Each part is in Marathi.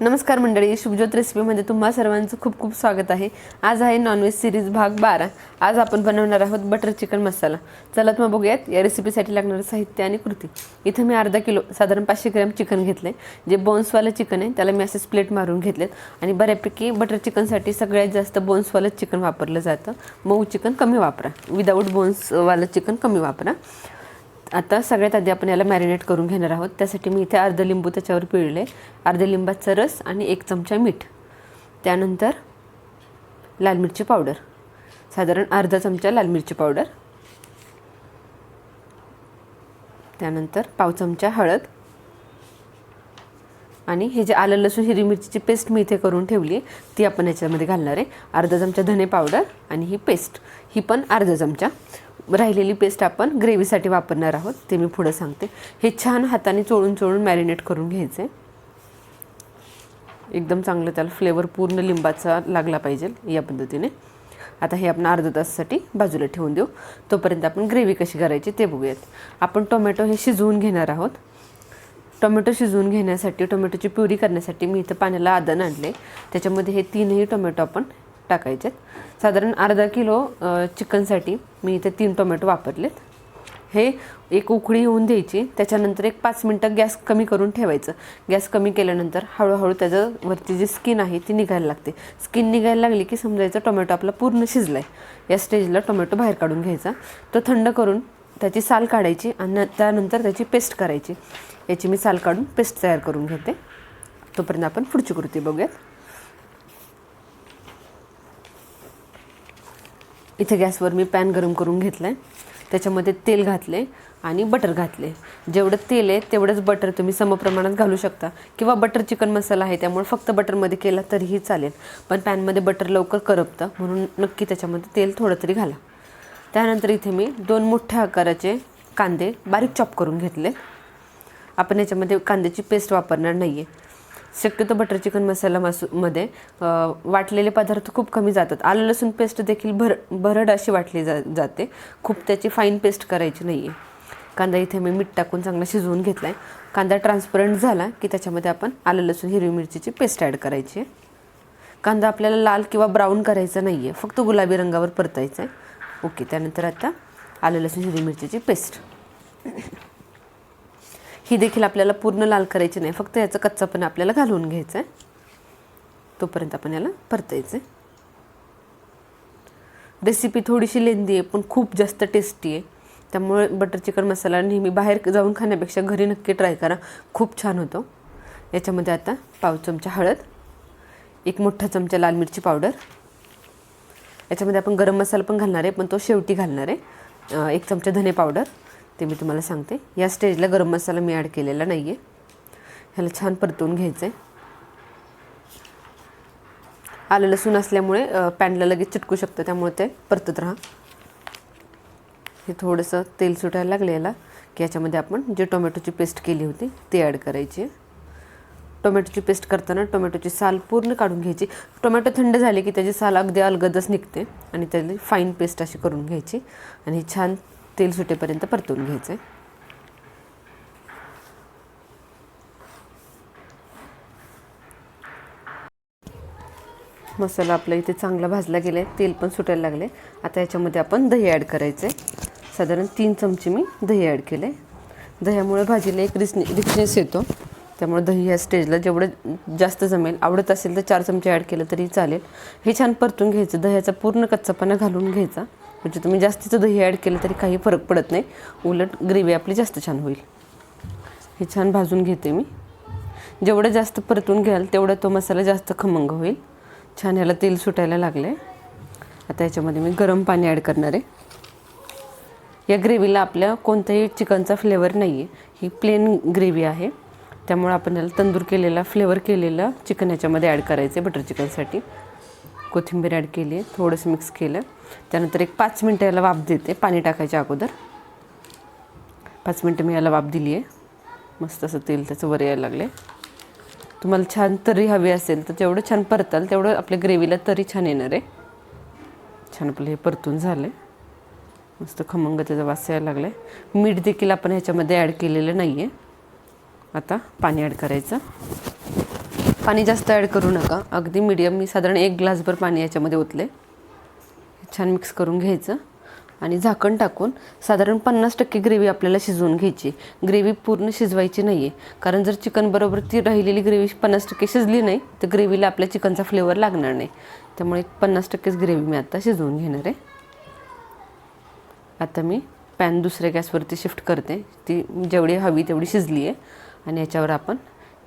नमस्कार मंडळी शुभज्योत रेसिपीमध्ये तुम्हा सर्वांचं खूप खूप स्वागत आहे. आज आहे नॉनव्हेज सिरीज भाग बारा. आज आपण बनवणार आहोत बटर चिकन मसाला चला मग बघूयात या रेसिपीसाठी लागणारं साहित्य आणि कृती. इथं मी अर्धा किलो साधारण पाचशे ग्रॅम चिकन घेतलं आहे जे बोन्सवालं चिकन आहे त्याला मी असे स्प्लेट मारून घेतलेत. आणि बऱ्यापैकी बटर चिकनसाठी सगळ्यात जास्त बोन्सवालं चिकन वापरलं जातं. मऊ चिकन कमी वापरा. विदाऊट बोन्सवालं चिकन कमी वापरा. आता सगळ्यात आधी आपण याला मॅरिनेट करून घेणार आहोत. त्यासाठी मी इथे अर्ध लिंबू त्याच्यावर पिळले. अर्ध लिंबाचा रस आणि एक चमचा मीठ. त्यानंतर लाल मिरची पावडर. साधारण अर्धा चमचा लाल मिरची पावडर. त्यानंतर पाव चमचा हळद. आणि हे जे आलं लसूण हिरवी मिरचीची पेस्ट मी इथे करून ठेवली आहे ती आपण याच्यामध्ये घालणार आहे. अर्धा चमचा धने पावडर आणि ही पेस्ट ही पण अर्धा चमचा. राहिलेली पेस्ट आपण ग्रेव्हीसाठी वापरणार आहोत. ते मी पुढं सांगते. हे छान हाताने चोळून चोळून मॅरिनेट करून घ्यायचे. एकदम चांगलं त्याला फ्लेवर पूर्ण लिंबाचा लागला पाहिजे या पद्धतीने. आता हे आपण अर्धा तासासाठी बाजूला ठेवून देऊ. तोपर्यंत आपण ग्रेव्ही कशी करायची ते बघूयात. आपण टोमॅटो हे शिजवून घेणार आहोत. टोमॅटो शिजवून घेण्यासाठी टोमॅटोची प्युरी करण्यासाठी मी इथं पाण्याला आदन आणले. त्याच्यामध्ये हे तीनही टोमॅटो आपण टाकायचे साधारण अर्धा किलो चिकनसाठी मी इथे तीन टोमॅटो वापरलेत. हे एक उकळी होऊन द्यायची त्याच्यानंतर एक पाच मिनटं गॅस कमी करून ठेवायचं. गॅस कमी केल्यानंतर हळूहळू त्याचं वरची जी स्किन आहे ती निघायला लागते. स्किन निघायला लागली की समजायचं टोमॅटो आपला पूर्ण शिजला आहे या स्टेजला टोमॅटो बाहेर काढून घ्यायचा. तो थंड करून त्याची साल काढायची आणि त्यानंतर त्याची पेस्ट करायची. याची मी साल काढून पेस्ट तयार करून घेते. तोपर्यंत आपण पुढची कृती बघूयात. इथे गॅसवर मी पॅन गरम करून घेतलं आहे त्याच्यामध्ये तेल घातले आणि बटर घातले जेवढं तेल आहे तेवढंच बटर तुम्ही समप्रमाणात घालू शकता. किंवा बटर चिकन मसाला आहे त्यामुळे फक्त बटरमध्ये केला तरीही चालेल. पण पॅनमध्ये बटर लवकर करपतं म्हणून नक्की त्याच्यामध्ये तेल थोडं तरी घाला. त्यानंतर इथे मी दोन मोठ्या आकाराचे कांदे बारीक चॉप करून घेतले. आपण याच्यामध्ये कांद्याची पेस्ट वापरणार नाही आहे शक्यतो बटर चिकन मसाला मासू मध्ये वाटलेले पदार्थ खूप कमी जातात. आलं लसूण पेस्ट देखील भर भरड अशी वाटली जा जाते. खूप त्याची फाईन पेस्ट करायची नाही आहे कांदा इथे मी मीठ टाकून चांगला शिजवून घेतला आहे कांदा ट्रान्सपरंट झाला की त्याच्यामध्ये आपण आलं लसूण हिरवी मिरचीची पेस्ट ॲड करायची. आहे कांदा आपल्याला लाल किंवा ब्राऊन करायचा नाही आहे फक्त गुलाबी रंगावर परतायचं आहे ओके त्यानंतर आता आलं लसूण हिरवी मिरचीची पेस्ट ही देखील आपल्याला पूर्ण लाल करायची नाही. फक्त याचं कच्चापण आपल्याला घालून घ्यायचं आहे तोपर्यंत आपण याला परतायचं आहे रेसिपी थोडीशी लेंदी आहे पण खूप जास्त टेस्टी आहे. त्यामुळे बटर चिकन मसाला नेहमी बाहेर जाऊन खाण्यापेक्षा घरी नक्की ट्राय करा. खूप छान होतो. याच्यामध्ये आता पाव चमचा हळद एक मोठा चमचा लाल मिरची पावडर याच्यामध्ये आपण गरम मसाला पण घालणार आहे पण तो शेवटी घालणार आहे. एक चमचा धने पावडर ते मी तुम्हाला सांगते. या स्टेजला गरम मसाला मी ॲड केलेला नाही आहे ह्याला छान परतवून घ्यायचं आहे आलं लसूण असल्यामुळे पॅनला लगेच चिटकू शकतं त्यामुळे ते परतत राहा. हे थोडंसं तेल सुटायला लागलं याला की याच्यामध्ये आपण जे टोमॅटोची पेस्ट केली होती ते ॲड करायची आहे. टोमॅटोची पेस्ट करताना टोमॅटोची साल पूर्ण काढून घ्यायची. टोमॅटो थंड झाले की त्याची साल अगदी अलगदच निघते आणि त्याची फाईन पेस्ट अशी करून घ्यायची. आणि छान तेल सुटेपर्यंत परतून घ्यायचं आहे मसाला आपला इथे चांगला भाजला गेला आहे तेल पण सुटायला लागले. आता याच्यामध्ये आपण दही ॲड करायचं आहे साधारण तीन चमचे मी दही ॲड केलं आहे दह्यामुळे भाजीला एक रिसने रिचनेस येतो. त्यामुळे दही ह्या स्टेजला जेवढं जास्त जमेल आवडत असेल तर चार चमचे ॲड केलं तरी चालेल. हे छान परतून घ्यायचं. दह्याचा पूर्ण कच्चापणा घालून घ्यायचा. म्हणजे तुम्ही जास्तीचं दही ॲड केलं तरी काही फरक पडत नाही. उलट ग्रेव्ही आपली जास्त छान होईल. हे छान भाजून घेते मी. जेवढं जास्त परतून घ्याल तेवढा तो मसाला जास्त खमंग होईल. छान ह्याला तेल सुटायला लागलं आहे आता याच्यामध्ये मी गरम पाणी ॲड करणार आहे. या ग्रेव्हीला आपल्या कोणत्याही चिकनचा फ्लेवर नाही आहे ही प्लेन ग्रेव्ही आहे. त्यामुळे आपण याला तंदूर केलेला फ्लेवर केलेला चिकन याच्यामध्ये ॲड करायचं आहे बटर चिकनसाठी कोथिंबीर ॲड केली आहे थोडंसं मिक्स केलं. त्यानंतर एक पाच मिनटं याला वाफ देते पाणी टाकायच्या अगोदर. पाच मिनटं मी याला वाफ दिली आहे. मस्त असं तेल त्याचं वर यायला लागले तुम्हाला छान तरी हवी असेल तर जेवढं छान परताल तेवढं आपल्या ग्रेव्हीला तरी छान येणार आहे. छान आपलं हे परतून झालं आहे मस्त खमंग त्याचा वास यायला लागला आहे मीठ देखील आपण ह्याच्यामध्ये ॲड केलेलं नाही आहे आता पाणी ॲड करायचं. पाणी जास्त ॲड करू नका. अगदी मीडियम मी साधारण एक ग्लासभर पाणी याच्यामध्ये ओतले. छान मिक्स करून घ्यायचं. आणि झाकण टाकून साधारण पन्नास टक्के ग्रेव्ही आपल्याला शिजवून घ्यायची. ग्रेव्ही पूर्ण शिजवायची नाही आहे कारण जर चिकनबरोबर ती राहिलेली ग्रेव्ही पन्नास टक्के शिजली नाही तर ग्रेव्हीला आपल्या चिकनचा फ्लेवर लागणार नाही. त्यामुळे पन्नास टक्केच ग्रेव्ही मी आता शिजवून घेणार आहे. आता मी पॅन दुसऱ्या गॅसवरती शिफ्ट करते. ती जेवढी हवी तेवढी शिजली आहे आणि याच्यावर आपण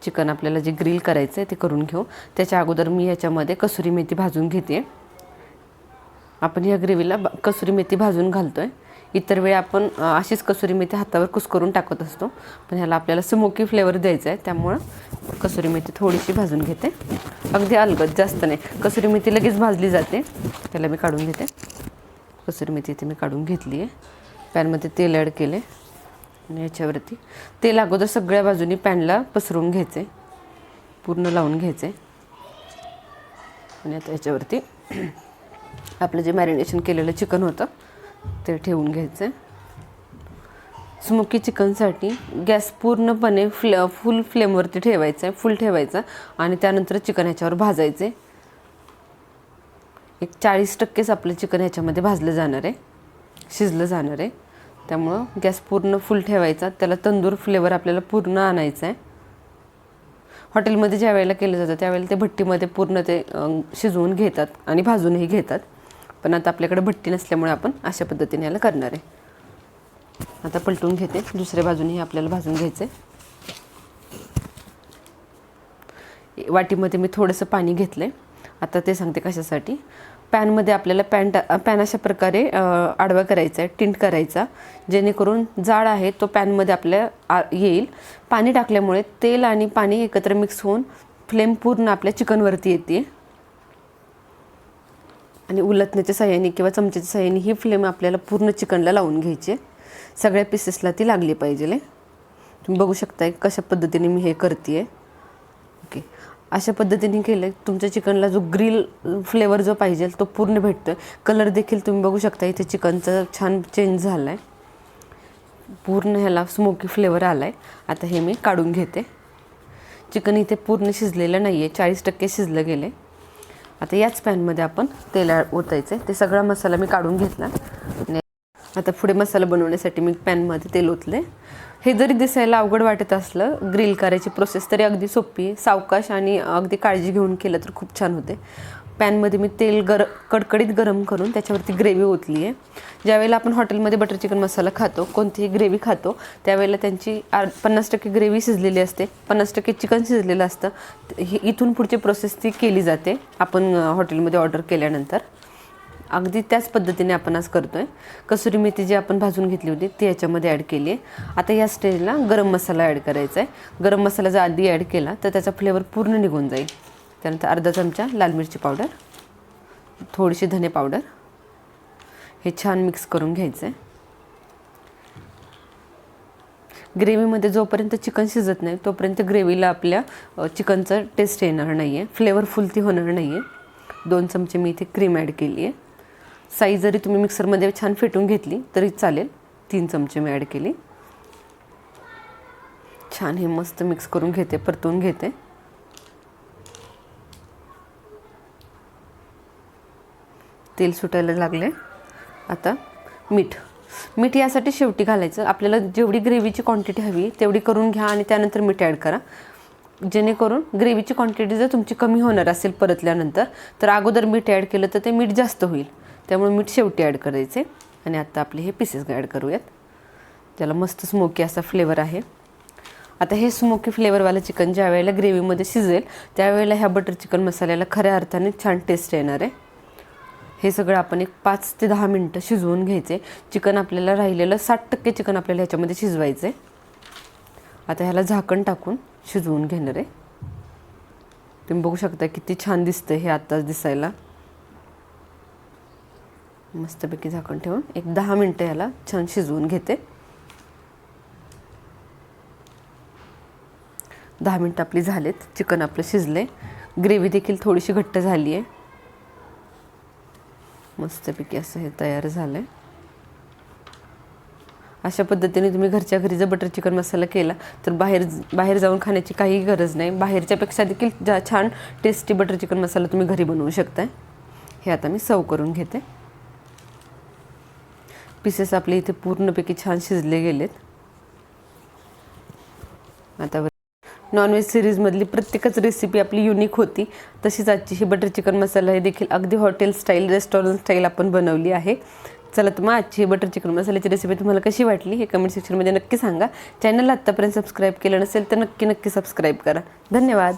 चिकन आपल्याला जे ग्रिल करायचं आहे ते करून घेऊ. त्याच्या अगोदर मी याच्यामध्ये कसुरी मेथी भाजून घेते. आपण या ग्रेव्हीला ब- कसुरी मेथी भाजून घालतो आहे इतर वेळी आपण अशीच कसुरी मेथी हातावर कुस्करून टाकत असतो. पण ह्याला आपल्याला स्मोकी फ्लेवर द्यायचा आहे. त्यामुळं कसुरी मेथी थोडीशी भाजून घेते. अगदी अलगद जास्त नाही. कसुरी मेथी लगेच भाजली जाते. त्याला मी काढून घेते. कसुरी मेथी इथे मी काढून घेतली आहे पॅनमध्ये तेल ॲड केले याच्यावरती तेल अगोदर सगळ्या बाजूनी पॅनला पसरवून घ्यायचे. पूर्ण लावून घ्यायचे. आणि आता याच्यावरती आपलं जे मॅरिनेशन केलेलं चिकन होतं ते ठेवून घ्यायचं. स्मोकी चिकनसाठी गॅस पूर्णपणे फ्ल फुल फ्लेमवरती ठेवायचं आहे फुल ठेवायचं आणि त्यानंतर चिकन ह्याच्यावर भाजायचे. एक चाळीस टक्केच आपलं चिकन ह्याच्यामध्ये भाजलं जाणार आहे शिजलं जाणार आहे. त्यामुळं गॅस पूर्ण फुल ठेवायचा. त्याला तंदूर फ्लेवर आपल्याला पूर्ण आणायचा आहे. हॉटेलमध्ये ज्या वेळेला केलं जातं त्यावेळेला ते भट्टीमध्ये पूर्ण ते शिजवून घेतात आणि भाजूनही घेतात. पण आता आपल्याकडे भट्टी नसल्यामुळे आपण अशा पद्धतीने याला करणार आहे. आता पलटून घेते. दुसऱ्या बाजूनेही आपल्याला भाजून घ्यायचं आहे वाटीमध्ये मी थोडंसं पाणी घेतलं आहे आता ते सांगते कशासाठी. पॅनमध्ये आपल्याला पॅन टा पॅन अशा प्रकारे आडवा करायचा आहे टिंट करायचा जेणेकरून जाड आहे तो पॅनमध्ये आपल्या आ येईल. पाणी टाकल्यामुळे तेल आणि पाणी एकत्र मिक्स होऊन फ्लेम पूर्ण आपल्या चिकनवरती येते. आणि उलटण्याच्या सहाय्याने किंवा चमच्याच्या सहाय्याने ही फ्लेम आपल्याला पूर्ण चिकनला लावून घ्यायची. आहे. सगळ्या पीसेसला ती लागली पाहिजे. तुम्ही बघू शकताय कशा पद्धतीने मी हे करते ओके. अशा पद्धतीने केलं. तुमच्या चिकनला जो ग्रिल फ्लेवर जो पाहिजे तो पूर्ण भेटतो कलर देखील तुम्ही बघू शकता इथे चिकनचा छान चेंज झाला आहे पूर्ण ह्याला स्मोकी फ्लेवर आला आहे आता हे मी काढून घेते. चिकन इथे पूर्ण शिजलेलं नाही आहे चाळीस टक्के शिजलं गेले. आता याच पॅनमध्ये आपण तेल ओतायचं आहे ते सगळा मसाला मी काढून घेतला. आता पुढे मसाला बनवण्यासाठी मी पॅनमध्ये तेल ओतले हे जरी दिसायला अवघड वाटत असलं ग्रिल करायची प्रोसेस तरी अगदी सोपी आहे. सावकाश आणि अगदी काळजी घेऊन केलं तर खूप छान होते. पॅनमध्ये मी तेल गर कडकडीत गरम करून त्याच्यावरती ग्रेव्ही ओतली आहे. ज्यावेळेला आपण हॉटेलमध्ये बटर चिकन मसाला खातो कोणतीही ग्रेव्ही खातो त्यावेळेला त्यांची आर पन्नास टक्के ग्रेव्ही शिजलेली असते. पन्नास टक्के चिकन शिजलेलं असतं. हे इथून पुढची प्रोसेस ती केली जाते आपण हॉटेलमध्ये ऑर्डर केल्यानंतर. अगदी त्याच पद्धतीने आपण आज करतो आहे कसुरी मेथी जी आपण भाजून घेतली होती ती याच्यामध्ये ॲड केली आहे आता या स्टेजला गरम मसाला ॲड करायचा आहे गरम मसाला जर आधी ॲड केला तर त्याचा फ्लेवर पूर्ण निघून जाईल. त्यानंतर अर्धा चमचा लाल मिरची पावडर थोडीशी धने पावडर हे छान मिक्स करून घ्यायचं आहे ग्रेव्हीमध्ये जोपर्यंत चिकन शिजत नाही तोपर्यंत ग्रेव्हीला आपल्या चिकनचं टेस्ट येणार नाही आहे फ्लेवरफुल ती होणार नाही आहे दोन चमचे मी इथे क्रीम ॲड केली आहे साईज जरी तुम्ही मिक्सरमध्ये छान फेटून घेतली तरी चालेल. तीन चमचे मी ॲड केली. छान हे मस्त मिक्स करून घेते परतून घेते. तेल सुटायला लागले. आता मीठ. मीठ यासाठी शेवटी घालायचं. आपल्याला जेवढी ग्रेव्हीची क्वांटिटी हवी तेवढी करून घ्या आणि त्यानंतर मीठ ॲड करा. जेणेकरून ग्रेव्हीची क्वांटिटी जर तुमची कमी होणार असेल परतल्यानंतर तर अगोदर मीठ ॲड केलं तर ते मीठ जास्त होईल. त्यामुळे मीठ शेवटी ॲड करायचे आणि आता आपले हे पीसेस ॲड करूयात. त्याला मस्त स्मोकी असा फ्लेवर आहे. आता हे स्मोकी फ्लेवरवालं चिकन ज्या वेळेला ग्रेव्हीमध्ये शिजेल त्यावेळेला ह्या बटर चिकन मसाल्याला खऱ्या अर्थाने छान टेस्ट येणार आहे. हे सगळं आपण एक पाच ते दहा मिनटं शिजवून घ्यायचे. चिकन आपल्याला राहिलेलं साठ टक्के चिकन आपल्याला ह्याच्यामध्ये शिजवायचं. आहे आता ह्याला झाकण टाकून शिजवून घेणार आहे. तुम्ही बघू शकता किती छान दिसतं हे आत्ताच दिसायला. मस्तपैकी झाकण ठेवून एक दहा मिनटं याला छान शिजवून घेते. दहा मिनटं आपली झालेत. चिकन आपलं शिजले ग्रेव्ही देखील थोडीशी घट्ट झाली आहे मस्तपैकी असं हे तयार झालं आहे अशा पद्धतीने तुम्ही घरच्या घरी जर बटर चिकन मसाला केला तर बाहेर बाहेर जाऊन खाण्याची काही गरज नाही. बाहेरच्यापेक्षा देखील जा छान टेस्टी बटर चिकन मसाला तुम्ही घरी बनवू शकताय हे आता मी सर्व करून घेते. पीसेस आपले इथे पूर्णपैकी छान शिजले गेलेत. आता नॉनव्हेज सिरीजमधली प्रत्येकच रेसिपी आपली युनिक होती. तशीच आजची ही बटर चिकन मसाला हे देखील अगदी हॉटेल स्टाईल रेस्टॉरंट स्टाईल आपण बनवली आहे. चला तर मग आजची बटर चिकन मसाल्याची रेसिपी तुम्हाला कशी वाटली हे कमेंट सेक्शनमध्ये नक्की सांगा. चॅनलला आत्तापर्यंत सबस्क्राईब केलं नसेल तर नक्की नक्की सबस्क्राईब करा. धन्यवाद.